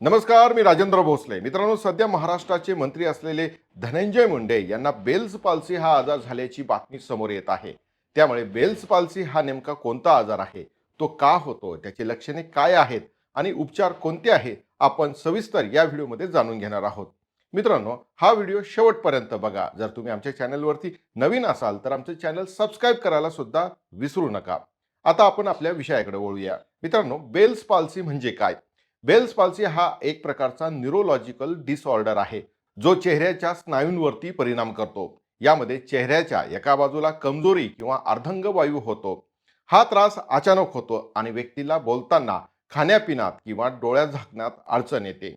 नमस्कार मी राजेंद्र भोसले. मित्रांनो सध्या महाराष्ट्राचे मंत्री असलेले धनंजय मुंडे यांना बेल्स पाल्सी हा आजार झाल्याची बातमी समोर येत आहे. त्यामुळे बेल्स पाल्सी हा नेमका कोणता आजार आहे? तो का होतो? त्याची लक्षणे काय आहेत? आणि उपचार कोणते आहेत? आपण सविस्तर या व्हिडिओमध्ये जाणून घेणार आहोत. मित्रांनो हा व्हिडिओ शेवटपर्यंत बघा. जर तुम्ही आमच्या चॅनलवरती नवीन असाल तर आमचं चॅनल सबस्क्राईब करायला सुद्धा विसरू नका. आता आपण आपल्या विषयाकडे वळूया. मित्रांनो बेल्स पाल्सी म्हणजे काय? बेल्स पाल्सी हा एक प्रकारचा न्यूरोलॉजिकल डिसऑर्डर आहे जो चेहऱ्याच्या स्नायूंवरती परिणाम करतो. यामध्ये चेहऱ्याच्या एका बाजूला कमजोरी किंवा अर्धंग वायू होतो. हा त्रास अचानक होतो आणि व्यक्तीला बोलताना खाण्यापिण्यात किंवा डोळ्यात झाकण्यात अडचण येते.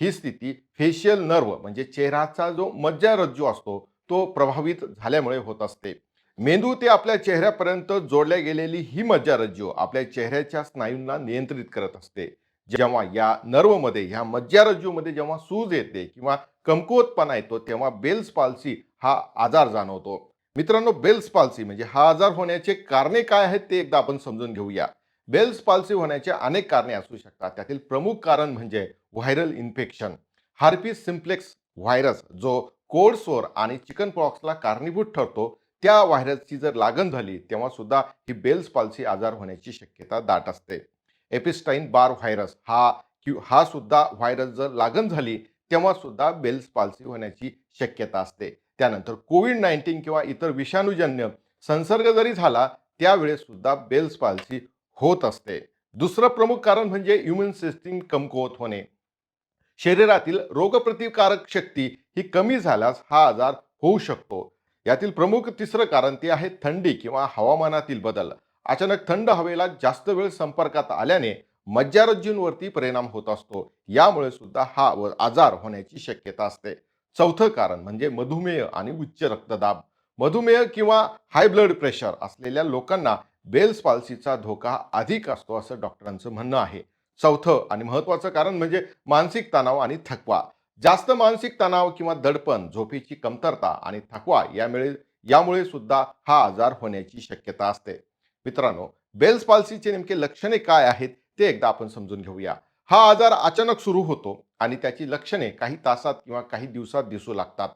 ही स्थिती फेशियल नर्व म्हणजे चेहऱ्याचा जो मज्जारज्जू असतो तो प्रभावित झाल्यामुळे होत असते. मेंदू ते आपल्या चेहऱ्यापर्यंत जोडल्या गेलेली ही मज्जारज्जू आपल्या चेहऱ्याच्या स्नायूंना नियंत्रित करत असते. जेव्हा या नर्वमध्ये ह्या मज्जारज्जूमध्ये जेव्हा सूज येते किंवा कमकुवतपणा येतो तेव्हा बेल्स पाल्सी हा आजार जाणवतो. मित्रांनो बेल्स पाल्सी म्हणजे हा आजार होण्याचे कारणे काय आहेत ते एकदा आपण समजून घेऊया. बेल्स पाल्सी होण्याचे अनेक कारणे असू शकतात. त्यातील प्रमुख कारण म्हणजे viral infection. Herpes simplex virus जो कोल्ड सोर आणि चिकन पॉक्सला कारणीभूत ठरतो त्या व्हायरसची जर लागण झाली तेव्हा सुद्धा ही बेल्स पाल्सी आजार होण्याची शक्यता दाट असते. एपिस्टाईन बार व्हायरस हा कि हा सुद्धा व्हायरस जर लागण झाली तेव्हा सुद्धा बेल्स पाल्सी होण्याची शक्यता असते. त्यानंतर कोविड नाईन्टीन किंवा इतर विषाणूजन्य संसर्ग जरी झाला त्यावेळेस सुद्धा बेल्स पाल्सी होत असते. दुसरं प्रमुख कारण म्हणजे इम्युन सिस्टीम कमकुवत होणे. शरीरातील रोगप्रतिकारक शक्ती ही कमी झाल्यास हा आजार होऊ शकतो. यातील प्रमुख तिसरं कारण ते आहे थंडी किंवा हवामानातील बदल. अचानक थंड हवेला जास्त वेळ संपर्कात आल्याने मज्जारज्जूंवरती परिणाम होत असतो. यामुळे सुद्धा हा व- आजार होण्याची शक्यता असते. चौथं कारण म्हणजे मधुमेह आणि उच्च रक्तदाब. मधुमेह किंवा हाय ब्लड प्रेशर असलेल्या लोकांना बेल्स पाल्सीचा धोका अधिक असतो असं डॉक्टरांचं म्हणणं आहे. चौथं आणि महत्त्वाचं कारण म्हणजे मानसिक तणाव आणि थकवा. जास्त मानसिक तणाव किंवा दडपण झोपेची कमतरता आणि थकवा यामुळे यामुळे सुद्धा हा आजार होण्याची शक्यता असते. मित्रांनो बेल्स पाल्सीचे नेमके लक्षणे काय आहेत ते एकदा आपण समजून घेऊया. हा आजार अचानक सुरू होतो आणि त्याची लक्षणे काही तासात किंवा काही दिवसात दिसू लागतात.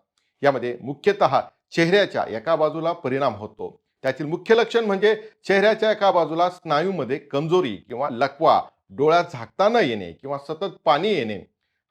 यामध्ये मुख्यतः चेहऱ्याच्या एका बाजूला परिणाम होतो. त्यातील मुख्य लक्षण म्हणजे चेहऱ्याच्या एका बाजूला स्नायूमध्ये कमजोरी किंवा लकवा डोळ्यात झाकता न येणे किंवा सतत पाणी येणे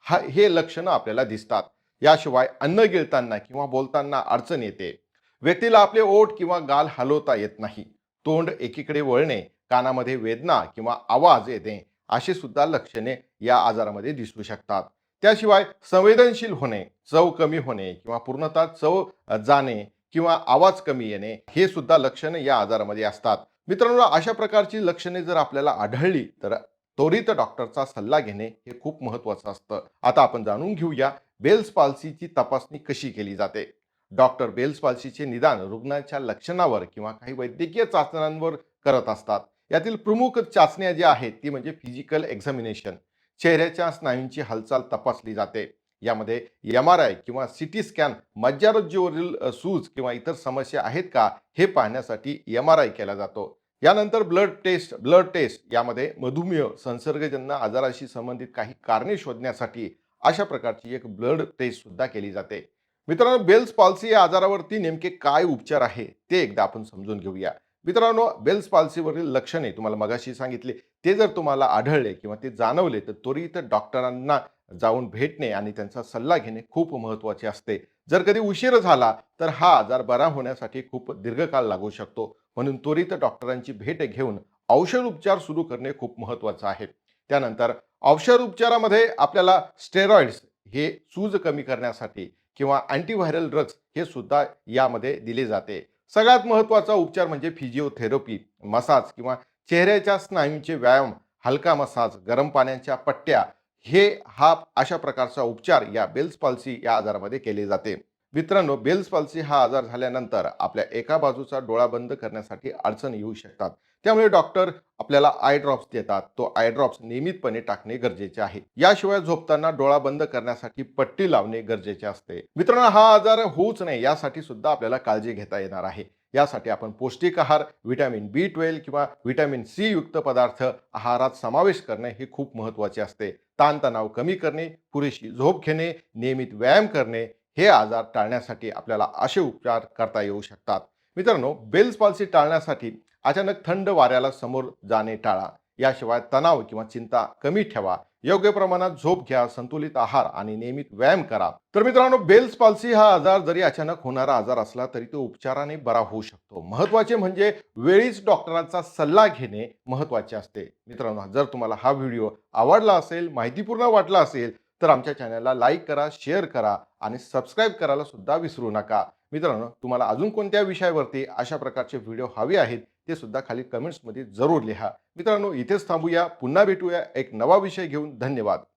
हा हे लक्षणं आपल्याला दिसतात. याशिवाय अन्न गिळताना किंवा बोलताना अडचण येते. व्यक्तीला आपले ओठ किंवा गाल हलवता येत नाही. तोंड एकीकडे वळणे कानामध्ये वेदना किंवा आवाज येणे अशी सुद्धा लक्षणे या आजारामध्ये दिसू शकतात. त्याशिवाय संवेदनशील होणे चव कमी होणे किंवा पूर्णतः चव जाणे किंवा आवाज कमी येणे हे सुद्धा लक्षणे या आजारामध्ये असतात. मित्रांनो अशा प्रकारची लक्षणे जर आपल्याला आढळली तर त्वरित डॉक्टरचा सल्ला घेणे हे खूप महत्वाचं असतं. आता आपण जाणून घेऊया बेल्स पाल्सीची तपासणी कशी केली जाते. डॉक्टर बेल्स पाल्सीचे निदान रुग्णाच्या लक्षणावर किंवा काही वैद्यकीय चाचण्यांवर करत असतात. यातील प्रमुख चाचण्या ज्या आहेत ती म्हणजे फिजिकल एक्झामिनेशन. चेहऱ्याच्या स्नायूंची हालचाल तपासली जाते. यामध्ये एम आर आय किंवा सी टी स्कॅन मज्जारज्जूवरील सूज किंवा इतर समस्या आहेत का हे पाहण्यासाठी एम आर आय केला जातो. यानंतर ब्लड टेस्ट ब्लड टेस्ट यामध्ये मधुमेह संसर्गजन्य आजाराशी संबंधित काही कारणे शोधण्यासाठी अशा प्रकारची एक ब्लड टेस्ट सुद्धा केली जाते. मित्रांनो बेल्स पॉल्सी या आजारावरती नेमके काय उपचार आहे ते एकदा आपण समजून घेऊया. मित्रांनो बेल्स पॉल्सीवरील लक्षणे तुम्हाला मगाशी सांगितले. ते जर तुम्हाला आढळले किंवा ते जाणवले तर त्वरित डॉक्टरांना जाऊन भेटणे आणि त्यांचा सल्ला घेणे खूप महत्त्वाचे असते. जर कधी उशीर झाला तर हा आजार बरा होण्यासाठी खूप दीर्घकाळ लागू शकतो. म्हणून त्वरित डॉक्टरांची भेट घेऊन औषध उपचार सुरू करणे खूप महत्त्वाचं आहे. त्यानंतर औषध उपचारामध्ये आपल्याला स्टेरॉइड्स हे सूज कमी करण्यासाठी किंवा अँटीव्हायरल ड्रग्ज हे सुद्धा यामध्ये दिले जाते. सगळ्यात महत्त्वाचा उपचार म्हणजे फिजिओथेरपी मसाज किंवा चेहऱ्याच्या स्नायूंचे व्यायाम हलका मसाज गरम पाण्याच्या पट्ट्या हे हा अशा प्रकारचा उपचार या बेल्स पॉल्सी या आजारामध्ये केले जाते. मित्रांनो बेल्स पॉल्सी हा आजार झाल्यानंतर आपल्या एका बाजूचा डोळा बंद करण्यासाठी अडचण येऊ शकतात. त्यामुळे डॉक्टर आपल्याला आय ड्रॉप्स देतात. तो आय ड्रॉप्स नियमितपणे टाकणे गरजेचे आहे. याशिवाय झोपताना डोळा बंद करण्यासाठी पट्टी लावणे गरजेचे असते. मित्रांनो हा आजार होऊच नये यासाठी सुद्धा आपल्याला काळजी घेता येणार आहे. यासाठी आपण पौष्टिक आहार व्हिटॅमिन बी ट्वेल्व किंवा व्हिटॅमिन सी युक्त पदार्थ आहारात समावेश करणे हे खूप महत्त्वाचे असते. ताणतणाव कमी करणे पुरेशी झोप घेणे नियमित व्यायाम करणे हे आजार टाळण्यासाठी आपल्याला असे उपचार करता येऊ शकतात. मित्रांनो बेल्स पॉलिसी टाळण्यासाठी अचानक थंड वाऱ्याला समोर जाणे टाळा. याशिवाय तणाव किंवा चिंता कमी ठेवा. योग्य प्रमाणात झोप घ्या संतुलित आहार आणि नियमित व्यायाम करा. तर मित्रांनो बेल्स पाल्सी हा आजार जरी अचानक होणारा आजार असला तरी तो उपचाराने बरा होऊ शकतो. महत्त्वाचे म्हणजे वेळीच डॉक्टरांचा सल्ला घेणे महत्त्वाचे असते. मित्रांनो जर तुम्हाला हा व्हिडिओ आवडला असेल माहितीपूर्ण वाटला असेल तर आमच्या चॅनलला लाईक करा शेअर करा आणि सबस्क्राईब करायला सुद्धा विसरू नका. मित्रांनो तुम्हाला अजून कोणत्या विषयावरती अशा प्रकारचे व्हिडिओ हवे आहेत ते सुद्धा खाली कमेंट्समध्ये जरूर लिहा. मित्रांनो इथेच थांबूया. पुन्हा भेटूया एक नवा विषय घेऊन. धन्यवाद.